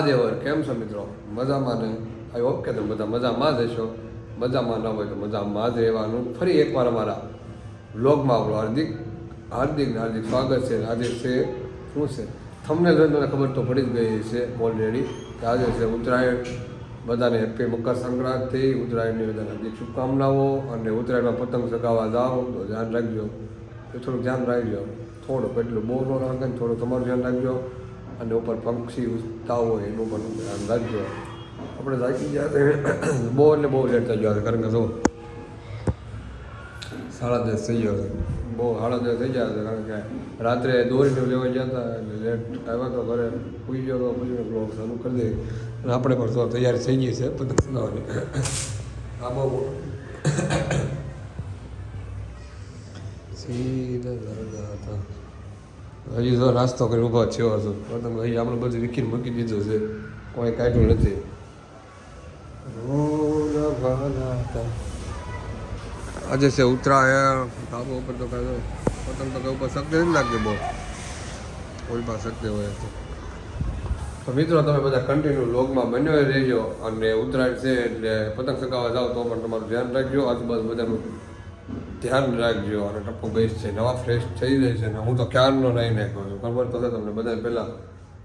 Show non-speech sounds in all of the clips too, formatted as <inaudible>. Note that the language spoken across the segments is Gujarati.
તો મહાદેવ કેમ છો મિત્રો? મજામાં ને? આઈ હોપ કે તમે બધા મજામાં જ હશો. મજામાં ન હોય તો મજામાં જ રહેવાનું. ફરી એકવાર અમારા વ્લોગમાં આપણું હાર્દિક હાર્દિક હાર્દિક સ્વાગત છે. આજે છે, શું છે? તમને તમને ખબર તો પડી જ ગઈ છે ઓલરેડી કે છે ઉત્તરાયણ. બધાને હેપી મકર સંક્રાંતિ ઉત્તરાયણની બધાને હાર્દિક શુભકામનાઓ અને ઉત્તરાયણમાં પતંગ ચગાવવા જાઓ તો ધ્યાન રાખજો. એ થોડુંક ધ્યાન રાખજો. થોડુંક એટલું બહુ ન રાખે થોડું તમારું ધ્યાન રાખજો. અને ઉપર પંક્ષી ઉડતા હોય એનું પણ ધ્યાન રાખજો. આપણે થાકી ગયા <clears throat> બહુ એટલે બહુ લેટ થઈ ગયો કારણ કે જો સાડા દસ થઈ ગયો બહુ સાડા દસ થઈ ગયા કારણ કે રાત્રે દોરીને લેવા ગયા હતા એટલે લેટ આવ્યા તો ઘરે પૂછી ગયો તો પછી બ્લોગ શરૂ કરી દઈએ અને આપણે પણ તો તૈયારી થઈ ગઈ છે પતંગ ચગાવવાની. <coughs> આ બહુ <coughs> સીધા હતા. હજી તો નાસ્તો કરી ઊભા થયો હતો પતંગ હજી આપણે બધું વિકીને મૂકી દીધું છે. કોઈ કાઢ્યું નથી. આજે છે ઉત્તરાયણ. ધાબો ઉપર તો કાંઈ પતંગ તો કઈ ઉપર શક્તિ નથી લાગતી બહુ. કોઈ પાસે શક્તિ હોય તો. મિત્રો, તમે બધા કન્ટિન્યુ લોગમાં બન્યો રહેજો. અને ઉત્તરાયણ છે એટલે પતંગ ચગાવવા જાઓ તો પણ તમારું ધ્યાન રાખજો. આજુબાજુ બધાનું ધ્યાન રાખજો અને ટપ્પો બેસ છે. નવા ફ્રેશ થઈ જાય છે ને હું તો ક્યારનો નહીં નાખ્યો છું. ખબર તો છે તમને બધા પહેલાં,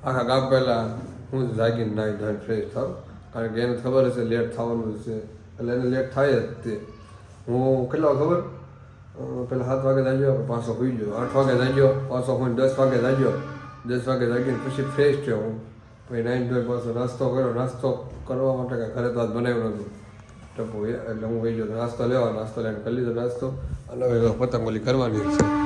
આખા ગામ પહેલાં હું જ જાગીને નાહી ધોઈને ફ્રેશ થાવ. કારણ કે એને ખબર હશે લેટ થવાનું છે. એટલે એને લેટ થાય જ તે. હું કેટલા ખબર? પહેલાં પહેલા સાત વાગે જાગ્યો પાછો હોઈ ગયો. આઠ વાગે જાગ્યો, પાછો હું દસ વાગે જાગ્યો. દસ વાગે જાગીને પછી ફ્રેશ થયો હું. પછી નાઈન ધોઈ પાછો નાસ્તો કર્યો. નાસ્તો કરવા માટે કાંઈ ઘરે તો આજ બનાવ્યો નહોતું. ટપુ એટલે હું વહી ગયો નાસ્તો લેવા નાસ્તો લઈને કરી લીધો નાસ્તો. અને હવે પતંગોલી કરવાની છે.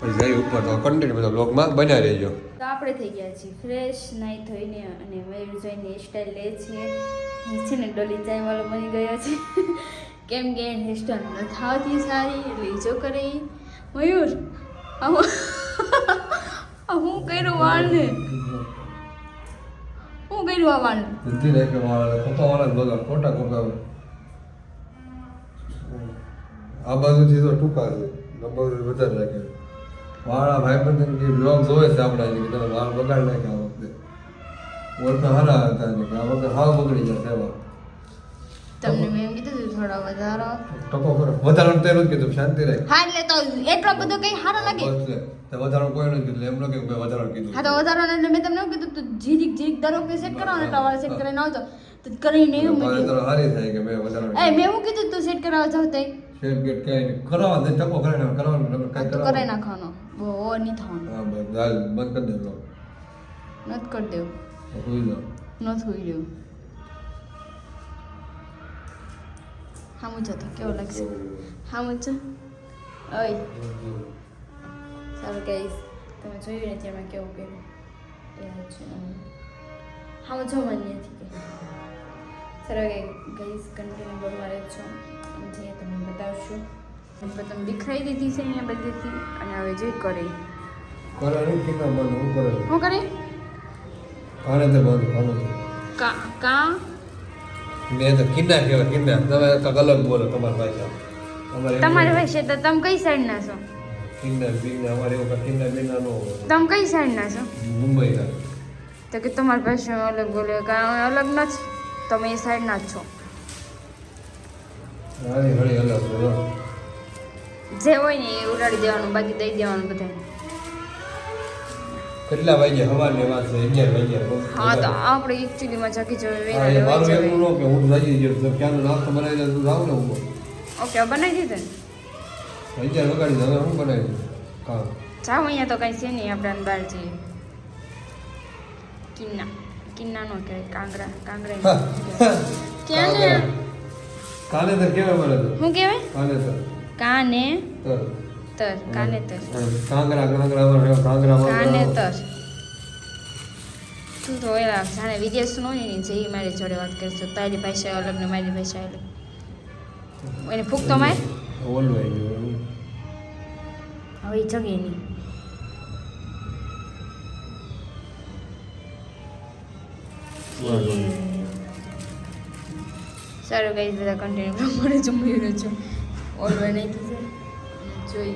પછી જઈ ઉપર તો કન્ટિન્યુ બધા બ્લોગમાં બન્યા રહેજો. તો આપણે થઈ ગયા છીએ ફ્રેશ નાઈ ધોઈને અને મયુર જોઈને હેરસ્ટાઈલ લે છીએ છે ને ડોલી ચાય વાળો બની ગયો છે. કેમ કે હેરસ્ટાઈલ ન થવાથી સારી એટલે જો કરે. મયુર હું- કર્યું વાળને? હું કર્યું આ વાળને? બુદ્ધિ રહે કે વાળા બધા ખોટા કપા આ બાજુથી તો ટૂંકા છે. નંબર વધારે રાખે. વાળા ભાઈ જે કે બ્લોગ જોવે છે આપણા જે તમે વાળ બગાડ નાખ્યા આ વખતે. ઓળખા હારા હતા એટલે કે આ વખતે હાવ બગડી જશે એમાં તમને મેં કીધું થોડો વધારો. ટકો કરો. કીધું શાંતિ રહે હા એટલે તો એટલો બધો કઈ સારો લાગે? લે. કોઈ નથી કીધું એમ ન કે કોઈ વધારાનું કીધું. હા તો વધારો એટલે મેં તમને એવું કીધું તું જીરીક જીરીક દર કે સેટ કરો ને સેટ કરીને આવજો. તો કરીને એવું હારી થાય કે મેં વધારો એ મેં એવું કીધું તું સેટ કરાવવા જાવ શેર ગેટ કઈ નહીં. દે ટકો કરે ને કરવાનું નકર કાંઈ તું કરાઈ નાખવાનો. બહુ નહીં થવાનું. હા બસ હાલ બંધ કરી દે બ્લોગ નથી કરી દેવું. સુઈ જાઓ. નથી હોઈ દેવું હામું છે તો કેવો લાગશે? હામું છે? ઓય. સારું કહીશ તમે જોયું ને ત્યાં કેવું કર્યું? હામું જો મને કે સારું કે ગઈશ કન્ટિન્યુ બોલવા રહે છો જે તમને બતાવશું. તમે વિખરાઈ દીધી છે અહીંયા બધીથી અને હવે જે કરે. કરે નહીં કિન્ના બંધ હું કરે કાને તો બંધ કાને કા કા? મેં તો કિન્ના કહેવાય કિન્ના તમે કાંઈક અલગ બોલો તમારી ભાષા તમારી ભાષા તો તમે કઈ સાઈડના છો? કિન્ના બીના અમારે એવું કાંઈ કિન્ના ન તમે કઈ સાઈડના છો? મુંબઈના. તો કે તમારી ભાષા અલગ બોલે કાંઈ અલગ નથી તમે એ સાઈડના જ છો. હારી હળી અલગ જે હોય ને એ ઉડાડી દેવાનું બાકી દઈ દેવાનું બધાને. કેટલા વાગે હવાર ને વાત છે અગિયાર વાગ્યા. હા તો આપણે એકચ્યુઅલીમાં જાગી જવે હા, વેલા મારું જવે એવું ન કે હું જાગી ગયો તો ક્યાંનો નાસ્તો બનાવી દે તું જાવ ને હું ઓકે બનાવી દીધે અગિયાર વગાડી હવે હું બનાવી હા જાઓ અહીંયા તો કઈ છે નહીં આપણે બહાર જઈએ. કિન્ના કિન્ના નો કહેવાય કાંગરા કાંગરા <laughs> ક્યાં ને કાલે તો કેવા મળે તો શું કહેવાય કાલે તો કાને તર. તર કાને તર. કાંગરા કાંગરા માં કાંગરા કાને માં તર. તું તો એલા જાણે વિદેશ નો ને જે મારી જોડે વાત કરશો તારી ભાષા અલગ ને મારી ભાષા અલગ. એને ફૂક તો માર. ઓલું આવી ગયું હવે ઈ જગે નહીં. સારું કઈ બધા કન્ટેન્ટ પ્રમાણે જમી રહ્યો છું. ઓલવે નહીં થશે જોઈ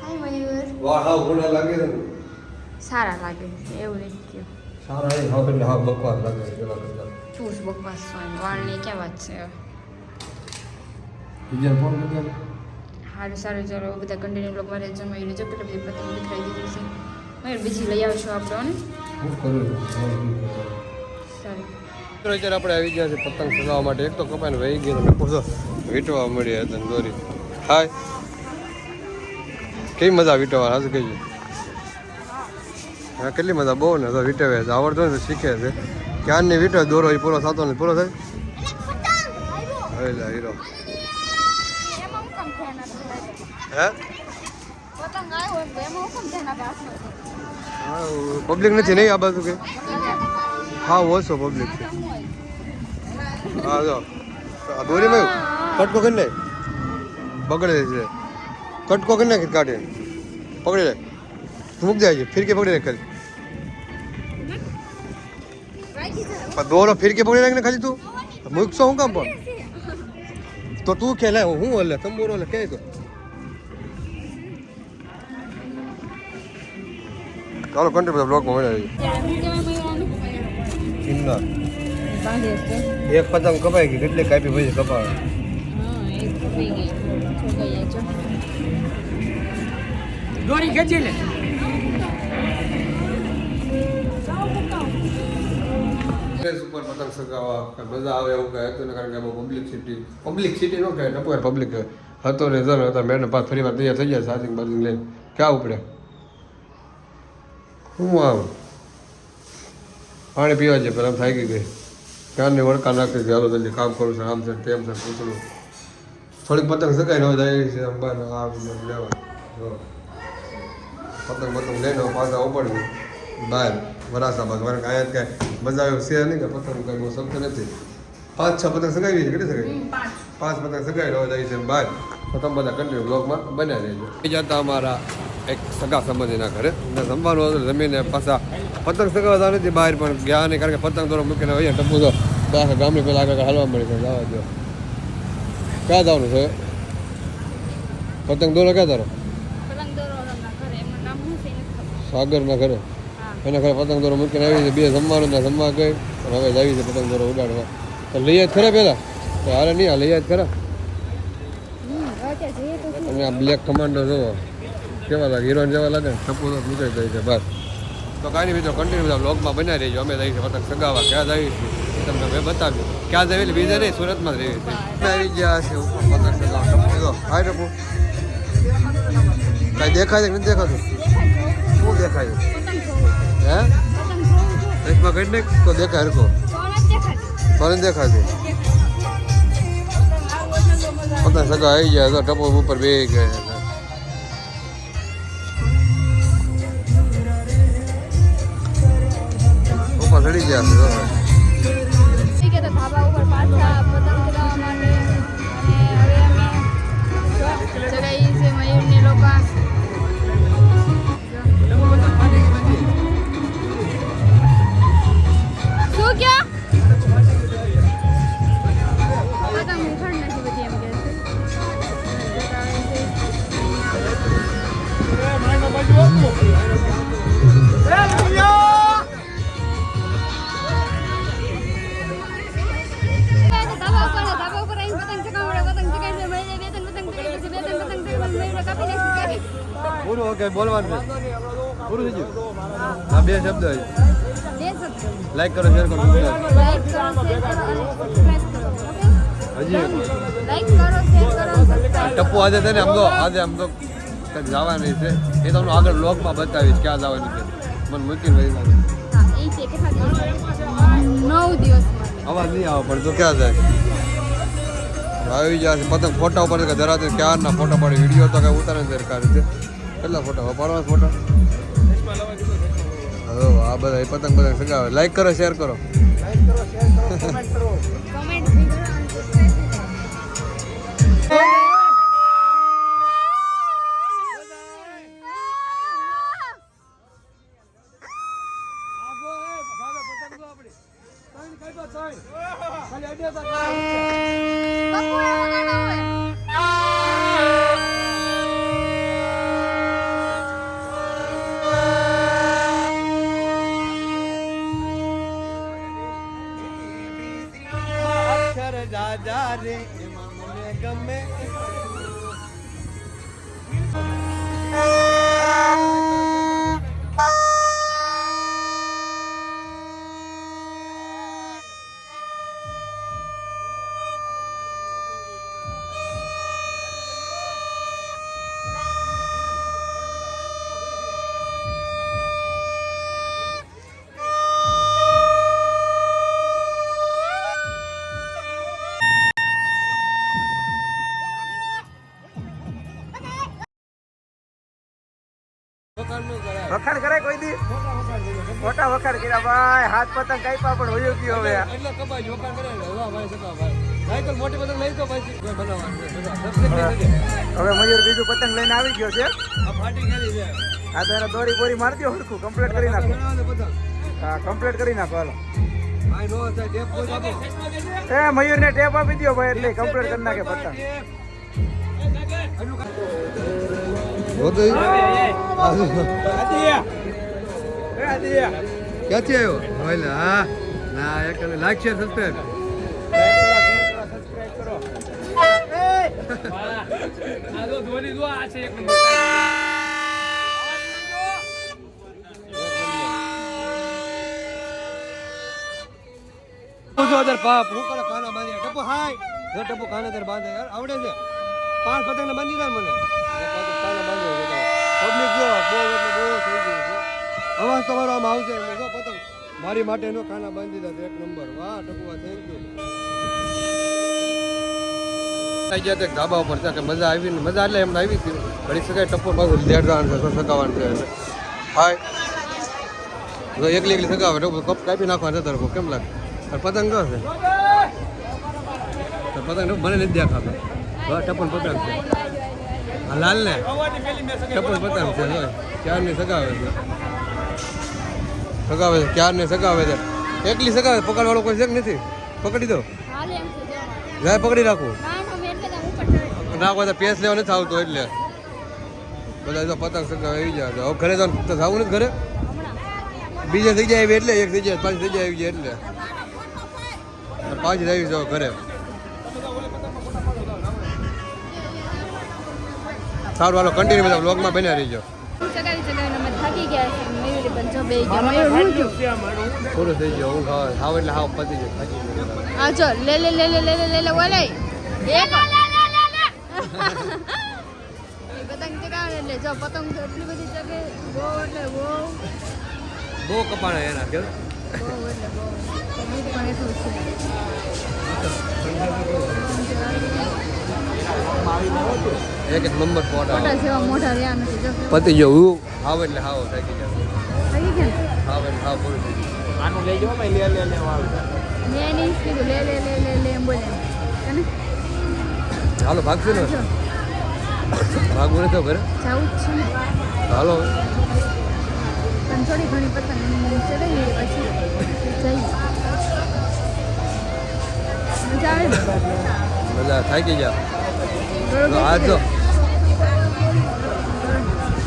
હાય મયુર વાહ હા ગુના લાગે છે. સારા લાગે એવું નહીં કે સારા નહીં હા એટલે હા બકવાસ લાગે છે પેલા કરતા. તું જ બકવાસ હોય વાળની ક્યાં વાત છે બીજા ફોન કરતા સારું સારું ચાલો બધા કન્ટિન્યુ બ્લોગ મારે જો મયુર જો કેટલી બધી પતંગ દેખાઈ દીધી છે. મયુર બીજી લઈ આવશો આપણે હું કરું છું મિત્રો અત્યારે આપણે આવી ગયા છે પતંગ ચગાવવા માટે. એક તો કપાઈને વહી ગયો ને પૂછો વીટવા મળ્યા હતા દોરી. હાય. કેવી મજા વીટવા હાજર કહીએ હા કેટલી મજા બહુ ને તો વીટવે છે આવડતો ને શીખે છે. ક્યારની વીટવે દોરો એ પૂરો થતો ને પૂરો થાય? હવે હીરો. હે? પબ્લિક નથી નહીં આ બાજુ કે હા ઓછો પબ્લિક હા, જો. આ દોરીમાં કટકો કરી નાખ બગડે છે. કટકો કરી નાખી કાઢે. પકડી લે. મૂક જાય છે. ફિરકી પકડી લે ખાલી. દોરો ફિરકી પકડી રાખીને ખાલી તું? મૂકશો હું કામ પણ? તો તું કે, લે, હું ઓલે તંબુરો લે કે તો? ચાલો કંટ્રી બધા બ્લોકમાં મળ્યા કિન્નર એક પતંગ કપાઈ ગઈ કેટલી કાપી પછી કપાવે? દોરી ખેંચી લે. ઉપર પતંગ સગાવવા મજા આવે એવું કાંઈ હતું ને કારણ કે પબ્લિક સિટી પબ્લિક સિટી નો કહેવાય ટપુર પબ્લિક હતો ને જણ હતા મેડમ પાછ ફરી વાર તૈયાર થઈ જાય સાથે બાજુ લઈને. ક્યાં ઉપડે? હું આમ પાણી પીવા છે પેલા થાકી ગઈ. ક્યારની વળકા નાખી કે હાલો જલ્દી કામ કરું છું આમ છે તેમ છે પૂછડું થોડીક પતંગ સગાઈ ન જાય છે અંબાને આમ લેવા. પતંગ પતંગ લઈને પાછા ઉપડવી બહાર વરાસા બાદ મારે કાંઈ કાંઈ મજા આવ્યો છે નહીં કે પતંગ કાંઈ બહુ શબ્દ નથી. પાંચ છ પતંગ સગાવી છે કેટલી સગાવી પાંચ. પતંગ સગાઈ રહ્યો જાય છે બહાર. તો તમે બધા કન્ટિન્યુ બ્લોગમાં બન્યા રહેજો. જતા અમારા એક સગા સંબંધીના ઘરે. અને જમવાનું હતું જમીને પાછા પતંગ સગાવતા નથી બહાર પણ ગયા નહીં કારણ કે પતંગ દોરો મૂકીને હોય ટપુ તો આખા ગામની પહેલાં આગળ હાલવા મળી છે જવા દો ક્યાં જવાનું છે? પતંગ દોરો ક્યાં તારો? સાગરના ઘરે. એના ઘરે પતંગ દોરો મૂકીને આવી છે. બે જમવાનું ત્યાં જમવા ગઈ. હવે આવી છે પતંગ દોરો ઉડાડવા. તો લઈ જ ખરા પહેલાં તો હારે નહીં આ લઈ જ ખરા? અને આ બ્લેક કમાન્ડો જોવો કેવા લાગે? હિરોઈન જેવા લાગે ને? ટપુ તો જાય છે બસ. તો કાંઈ નહીં બીજો કન્ટિન્યુ બધા બ્લોગમાં બનાવી રહીજો. અમે જઈએ પતંગ સગાવા ક્યાં જઈએ છીએ? તમને મેં બતાવ્યું. ક્યાં જઈએ બીજા નહીં, સુરતમાં જ રહીએ છીએ. આવી ગયા છે પતંગ સગાવા. ટપુ. કાંઈ દેખાય છે કે નથી દેખાતું? શું દેખાય હે? એકમાં કાઢી ને તો દેખાય હરખો. ફરન દેખાતું. પતંગ સગા આવી ગયા તો ટપો ઉપર બે ગયા. ઉપર ચડી ગયા છે જો. ઠીક છે તો ધાબા ઉપર પાછા પતંગ ચગાવવા માટે અને હવે અમે ચગાવીએ પૂરું ઓકે બોલવાનું પૂરું થઈ ગયું? હા બે શબ્દ લાઈક કરો શેર કરો હજી ટપ્પુ આજે છે ને આમ તો આજે આમ તો કંઈક જવાની છે. એ તમને આગળ બ્લોગમાં બતાવીશ ક્યાં જવાની છે. મને મૂકીને વહી લાગે નવ દિવસ અવાજ નહીં આવે પણ તો ક્યાં જાય? આવી જાય પતંગ ફોટા ઉપર ધરાતે ક્યારના ફોટા પાડી? વીડિયો તો કઈ ઉતારે સરકાર. રીતે કેટલા ફોટા પાડવા ફોટા હવે આ બધા પતંગ પતંગ સગાવે. લાઈક કરો શેર કરો. કમેન્ટ બી વખાણ કરાય કોઈ દી? મોટા વખાણ કર્યા. ભાઈ હાથ પતંગ કાપ્યા પણ હોયો ગયો હવે? એટલે કપાય જોકાણ કરે. ને ભાઈ સકા ભાઈ. સાયકલ મોટી પતંગ લઈ તો પછી. હવે મયુર બીજું પતંગ લઈને આવી ગયો છે. આ ફાટી ગયેલી છે. આ તો એને દોરી બોરી મારી હરખું. કમ્પ્લીટ કરી નાખો. હા કમ્પ્લીટ કરી નાખો હાલો. એ મયુર ને ટેપ આપી દો ભાઈ એટલે કમ્પ્લીટ કરી નાખે પતંગ. ક્યાંથી આવ્યો? એટલે હા. ના એક લાઈક શેર જો ધોની જો આ છે એક નંબર હજાર પાપ હું કરે કાના બાંધી ટપો હાય. જો ટપો કાના તાર બાંધે યાર આવડે છે. પાંચ પતંગ ને બાંધી દે મને. અવાજ તમારો આમ આવશે પતંગ. મારી માટે ખાના બાંધી દીધા એક નંબર. વાહ ટકુવા થેન્ક યુ તે ધાબા ઉપર છે, કે મજા આવી ને મજા એટલે એમ આવી હતી ઘડી શકાય ટપ્પો પાછું લેડવાનું છે એકલી એકલી સગાવે તો કપ કાપી નાખવાના જતા કેમ લાગે? અને પતંગ છે. પતંગ મને નથી દેખાતો. ટપન પતંગ આ લાલ ને ટપન પતાવે છે ક્યારની સગાવે છે? સગાવે છે ક્યારને સગાવે છે? એકલી સગાવે પકડવાળો કોઈ છે કે નથી? પકડી દો. જાય પકડી રાખું. નાખો કોઈ પેસ લેવા નથી આવતો એટલે. બધા જો પતંગ સગાવે આવી જાય હવે ઘરે તો થવું નથી ઘરે? બીજે થઈ જાય એટલે એક થઈ જાય પાંચ થઈ જાય આવી જાય એટલે. પાંચ આવી જાવ ઘરે. સારું હાલો કન્ટિન્યુ બધા બ્લોગમાં બન્યા રહીજો. પૂરું થઈ ગયો હું ખાવ ખાવ એટલે હાવ પતી ગયો હા જો લે લે લે લે લે લે લે બોલાય <laughs> એક <laughs> પતંગ ચગાવે એટલે જો પતંગ એટલી બધી ચગે. બહુ એના એક એક નંબર ફોટા ફોટા જેવા મોઢા રહ્યા નથી જો. પતી ગયો હું હાવ એટલે હાવ થાકી જાય થઈ ગયા હાવ એટલે હાવ પૂરું થઈ ગયું આનું લઈ ભાઈ લે લે લે મેં એની જ કીધું લે લે લે લે લે એમ બોલે. અને હાલો ભાગશું ને જો. ભાગવું નથી તો ઘરે. જવું જ છે હાલો. પણ થોડી ઘણી પતંગ ચડાવી પછી જઈએ. મજા આવે મજા બધા થાકી ગયા. આ જો.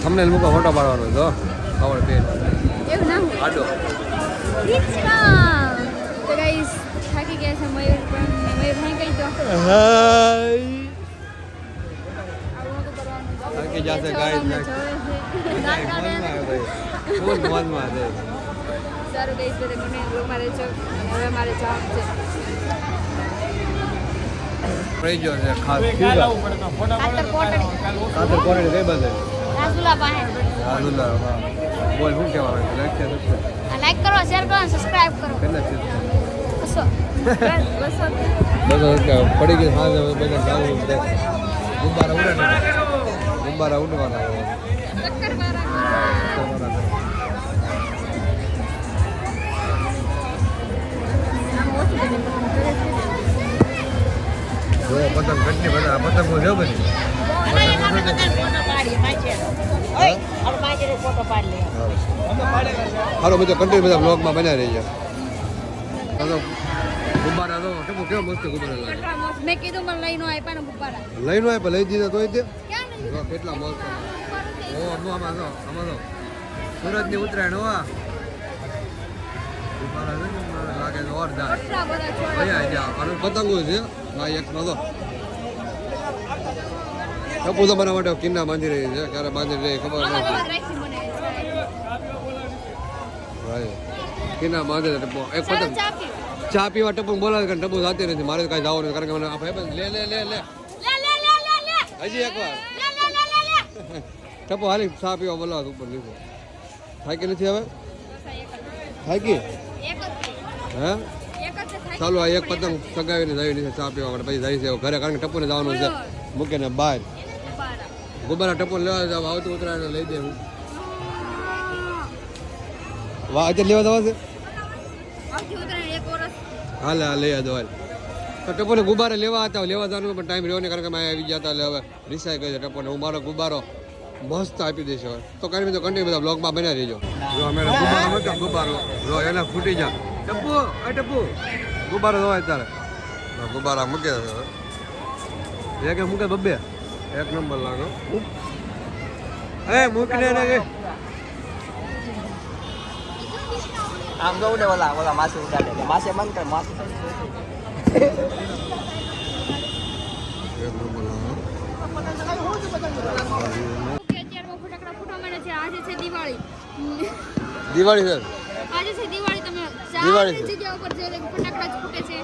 થમને મૂકો ફોટો પાડવાનો જો ખબર પેન એવું ના આડો. તો ગાઈસ થાકી ગયા છે મયુર મયુર ભાઈ કઈ તો હાય. થાકી જાશે બધા <laughs> મારે છે. રહી ગયો છે ખાસ પાસે હા દુલ્લા હા બોલ શું કહેવાનું છે લાઈક છે સબસ્ક્રાઈબ લાઈક કરો શેર કરો સબસ્ક્રાઇબ કરો કેટલા છે બસો બસો બધા કે પડી ગઈ હા હવે બધા જાવું છે ગુબ્બારા ઉડાડવાના ગુબ્બારા ઉડવાના ચક્કર મારા આમ ઓછું બને પતંગ કરે છે. જો પતંગ કેટલી બધા પતંગો છે બધી હાલો બધો કન્ટિન્યુ બધા બ્લોગમાં બન્યા રહી ગયા તો કેવો કેવો મસ્ત ગુબ્બારા લાગે. કીધું મને લઈ નો લઈ નો આપ્યા લઈ દીધા તોય તે. ઓ અમો આમાં તો આમાં તો સુરતની લાગે જોરદાર. ભૈયા પતંગો છે. ભાઈ એક નો તો ટપુ બનાવવા માટે કિન્ના બાંધી રહી છે. ક્યારે બાંધી રહી ખબર નથી કિન્ના બાંધી ટપ્પો એક પતંગ. ચા પીવા ટપુ બોલાવે કારણ ટપુ જાતી નથી. મારે કાંઈ જવાનું નથી. કારણ કે મને આ ભાઈ લે લે લે લે. હજી એકવાર ટપ્પો હાલી ચા પીવા બોલાવે ઉપર લીધો. થાકી નથી હવે? થાકી હે? ચાલો આ એક પતંગ સગાવીને જવી નથી ચા પીવા માટે. પછી જાય છે. ઘરે કારણ કે ટપુને જવાનું છે. મૂકીને બહાર. બારા. ગુબ્બારા ટપુ લેવા જાવ આવતું ઉતરાયણ લઈ દે હું વાહ અત્યારે લેવા જવા છે? હાલે હા લઈ દો હાલ તો ટપુને ગુબ્બારા લેવા હતા લેવા જવાનું પણ ટાઈમ રહ્યો ને કારણ કે મેં આવી ગયા હતા એટલે હવે ગઈ છે ટપુને હું મારો ગુબારો મસ્ત આપી દઈશ હવે. તો કાંઈ તો કન્ટિન્યુ બધા બ્લોગમાં બનાવી દેજો જો અમે ગુબારો મૂક્યો ગુબારો જો એને ફૂટી જા ટપુ આ ટપુ. ગુબ્બારો જોવાય તારે ગુબારા મૂકે છે એક મૂકે બબ્બે એક નંબર લાગો. એ મૂકને ને કે આમ તો ઉડે ઓલા ઓલા માસે ઉડાડે માસે બંધ કર માસે. એક નંબર લાગો. કે અત્યારમાં ફટાકડા ફૂટવા માંડે છે. આજે છે દિવાળી દિવાળી આજે છે દિવાળી તમે દિવાળી જગ્યા ઉપર જો એટલે ફટાકડા ફૂટે છે.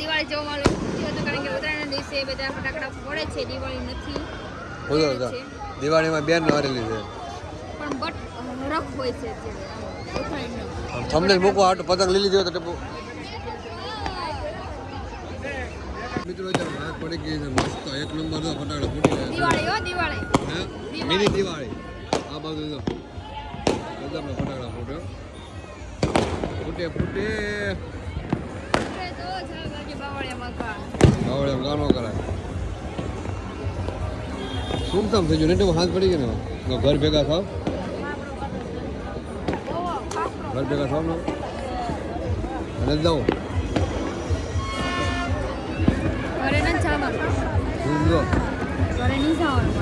દિવાળી જોવા વાળો દિવસ કારણ કે ઉત્તરાયણના દિવસે બધા ફટાકડા ફોડે છે દિવાળી નથી. બોલો. દિવાળીમાં બેન હારેલી છે. પણ બટ રફ હોય છે ઉત્તરાયણનો. થંબનેલ મૂકવા આટો પતંગ લીલી લીધો તો ટપુ. મિત્રો રાત પડી ગઈ છે. મસ્ત એક નંબર તો ફટાકડા ફૂટી ગયા દિવાળી હો દિવાળી. મિની દિવાળી. આ બાજુ જો. બધા ફટાકડા ફૂટ્યો. ફૂટે ફૂટે આપણે તો ઝાડબાજી બાવળિયામાં કા ગાવડે ગાનો કરાય. સુમસામ થઈ ગયું? ને હાથ પડી ગયો ને ઘર ભેગા થાવ? ઘર ભેગા થાવ ને? અને જાઓ. ઘરે ન ઘરે નહીં જવાનું.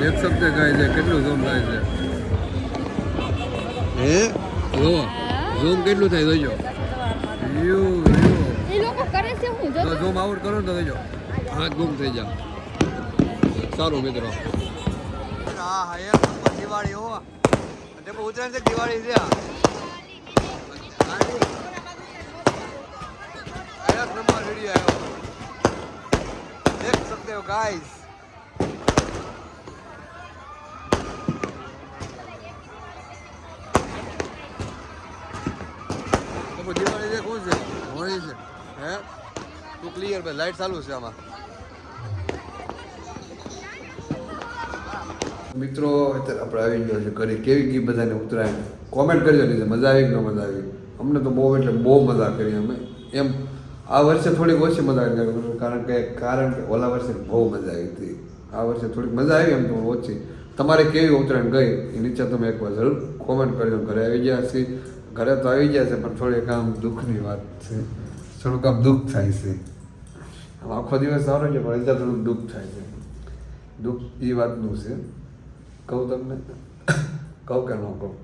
દેખ શકતે ગાય છે કેટલું ઝૂમ થાય છે? હે? જો. ઝૂમ કેટલું થાય જોજો. યુ. આમાં ઝૂમ આઉટ કરો ને તો જો હા, ગુમ થઈ જાવ સારું, મિત્રો. હા હા એક દિવાળી હો. ઉત્તરાયણ છે, દિવાળી છે. એક નંબર વીડિયો આવ્યો. એક શબ્દ ગાઈઝ દિવાળી છે, કોણ છે? હોળી છે. હે? તું ક્લિયર ભાઈ લાઈટ ચાલુ છે આમાં. મિત્રો, અત્યારે આપણે આવી ગયો છે ઘરે. કેવી ગઈ બધાને ઉત્તરાયણ? કોમેન્ટ કરજો નીચે. મજા આવી કે ન મજા આવી? અમને તો બહુ એટલે બહુ મજા કરી અમે. એમ, આ વર્ષે થોડીક ઓછી મજા આવી કારણ કે કારણ કે ઓલા વર્ષે બહુ મજા આવી હતી. આ વર્ષે થોડીક મજા આવી એમ તો ઓછી. તમારે કેવી ઉત્તરાયણ ગઈ? એ નીચે તમે એકવાર જરૂર કોમેન્ટ કરજો. ઘરે આવી ગયા છીએ. ઘરે તો આવી ગયા છે, પણ થોડીક આમ દુઃખની વાત છે. થોડુંક આમ દુઃખ થાય છે. આમ આખો દિવસ સારો છે પણ અત્યારે થોડુંક દુઃખ થાય છે. દુઃખ એ વાતનું છે. કહું તમને? કહું કે ન કહું?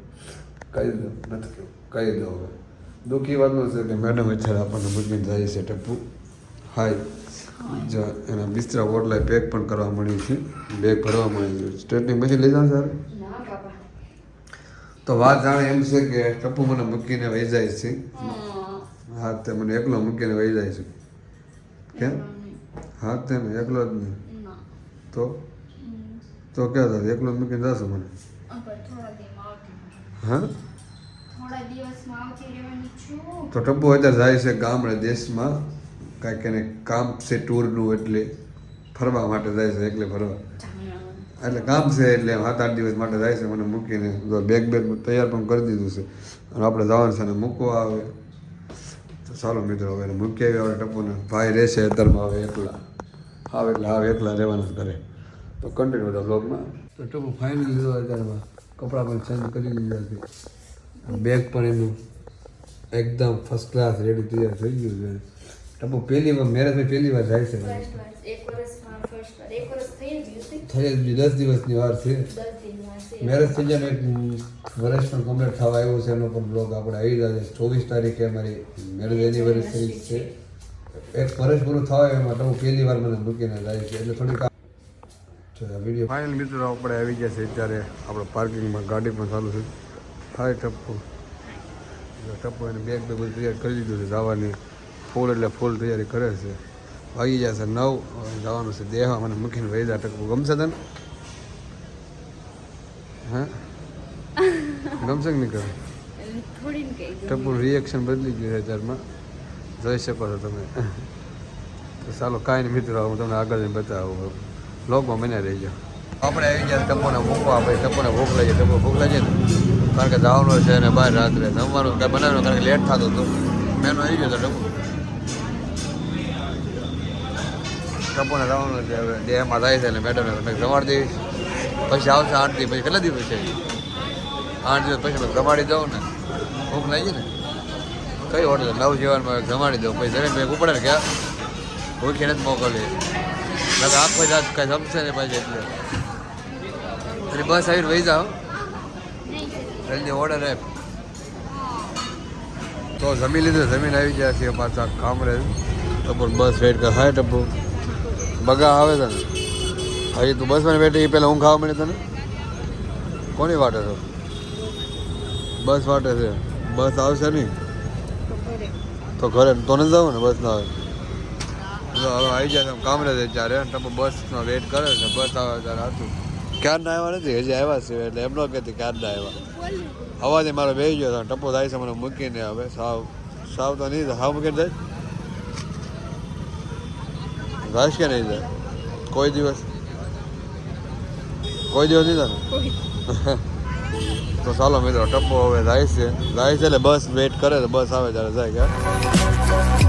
કહી દો નથી કહું. કહી દઉં હવે. દુઃખ એ વાતનું છે કે મેડમ અત્યારે આપણને મૂકીને જાય છે ટપ્પુ હાય જો એના બિસ્તરા ઓટલા પેક પણ કરવા મળ્યું છે. બેગ ભરવા મળ્યું છે. સ્ટેટની મશીન લઈ જાઓ સર તો વાત જાણે એમ છે કે ટપ્પુ મને મૂકીને વહી જાય છે. હા તે મને એકલો મૂકીને વહી જાય છે. કેમ? હા તે એકલો જ નહીં. તો? તો ક્યાં થાય એકલો મૂકીને જશો મને? હા? તો ટપ્પુ અત્યારે જાય છે ગામડે દેશમાં. કાંઈક એને કામ છે ટૂરનું એટલે ફરવા માટે જાય છે, એકલે ફરવા. એટલે કામ છે એટલે સાત આઠ દિવસ માટે જાય છે મને મૂકીને. બેગ બેગ તૈયાર પણ કરી દીધું છે. અને આપણે જવાનું છે અને મૂકવા આવે. ચાલો મિત્રો હવે મૂકી આવી આપણે ટપ્પુને ભાઈ રહેશે અત્યારમાં હવે એકલા. આવે એટલે આવે એકલા રહેવાના જ ઘરે. તો કન્ટિન્યુ બધા બ્લોગમાં તો ટપો ફાઇનલ લીધો અત્યારમાં. કપડાં પણ ચેન્જ કરી લીધા છે. બેગ પણ એનું એકદમ ફર્સ્ટ ક્લાસ રેડી તૈયાર થઈ ગયું છે. ટપો પહેલી વાર મેરેજમાં પહેલી વાર જાય છે. ફર્સ્ટ વાર એક વર્ષમાં ફર્સ્ટ વાર એક વર્ષ થઈ જ દસ દિવસની વાર છે. મેરેજ થઈ જાય એક વર્ષ પણ કમ્પ્લીટ થવા આવ્યું છે. એનો પણ બ્લોગ આપણે આવી જાય છે ચોવીસ તારીખે અમારી મેરેજ એનિવર્સરી છે. એક વર્ષ પૂરું થવા એમાં તો હું પહેલી વાર મને મૂકીને જાય છે. એટલે થોડીક ફાઇનલ મિત્રો આપણે આવી ગયા છે અત્યારે. આપણે પાર્કિંગમાં ગાડી પણ ચાલુ છે. થાય ટપ્પુ. ટપ્પો એને બેગ બે બધું તૈયાર કરી દીધું છે જવાની. ફૂલ એટલે ફૂલ તૈયારી કરે છે. વાગી જશે નવ. હવે જવાનું છે દેહા મને મૂકીને વૈદા ટપ્પો. ગમશે તને? હા. ગમશે કે નહીં કરે. ટપ્પુનું રિએક્શન બદલી ગયું છે અત્યારમાં. જોઈ શકો છો તમે. તો ચાલો, કાંઈ નહીં મિત્રો, હું તમને આગળ બતાવું. લોગમાં મને રહી જાઓ આપણે આવી ગયા ટપ્પોને મૂકવા ભાઈ ટપ્પોને ભૂખ લઈએ ટપ્પો ભૂખ લઈએ ને. કારણ કે જવાનું છે અને બહાર રાત્રે જમવાનું કાંઈ બનાવવાનું, કારણ કે લેટ થતું હતું. મેનો આવી ગયો હતો ટપો. ટપોને જવાનું છે હવે. ડેમાં થાય છે એટલે મેડમને જમાડી દઈશ. પછી આવશે આઠ દિવસ, પછી કેટલા દિવસ છે? આઠ દિવસ પછી જમાડી દઉં ને. ભૂખ લાગી ને. કઈ હોટલ? નવ જીવનમાં જમાડી દઉં. પછી જમીન મેં ઉપડે ને ક્યાં ભૂખી નથી મોકલી નકર આખો રાત કાંઈ જમશે ને પછી એટલે. એટલે બસ આવીને વહી જાઓ. જલ્દી ઓર્ડર આપ. તો જમી લીધું, જમીન આવી ગયા છીએ પાછા કામરે તો પણ બસ વેઇટ કર, હાય ટપુ બગા આવે છે ને હજી તું બસમાં બેઠી, એ પહેલાં ઊંઘ ખાવા મળે તને? કોની વાટે છો? બસ વાટે છે. બસ આવશે નહીં? તો ઘરે તો નથી જવું ને બસ ના આવે? હવે આવી જાય તમે કામ રહે ત્યારે તમે બસનો વેટ કરે છે, બસ આવે ત્યારે હતું ક્યાર ના આવ્યા નથી? હજી આવ્યા છે, એટલે એમ ન કહેતી ક્યાર ના આવ્યા. અવાજે મારો બે ગયો હતો ટપો થાય છે મને મૂકીને હવે. સાવ સાવ તો નહીં સાવ મૂકીને જાય? રાશ કે નહીં જાય? કોઈ દિવસ. કોઈ દિવસ નહીં થાય. <laughs> તો ચાલો મિત્રો ટપ્પો હવે જાય છે. જાય છે એટલે બસ વેઇટ કરે તો બસ આવે ત્યારે જાય કે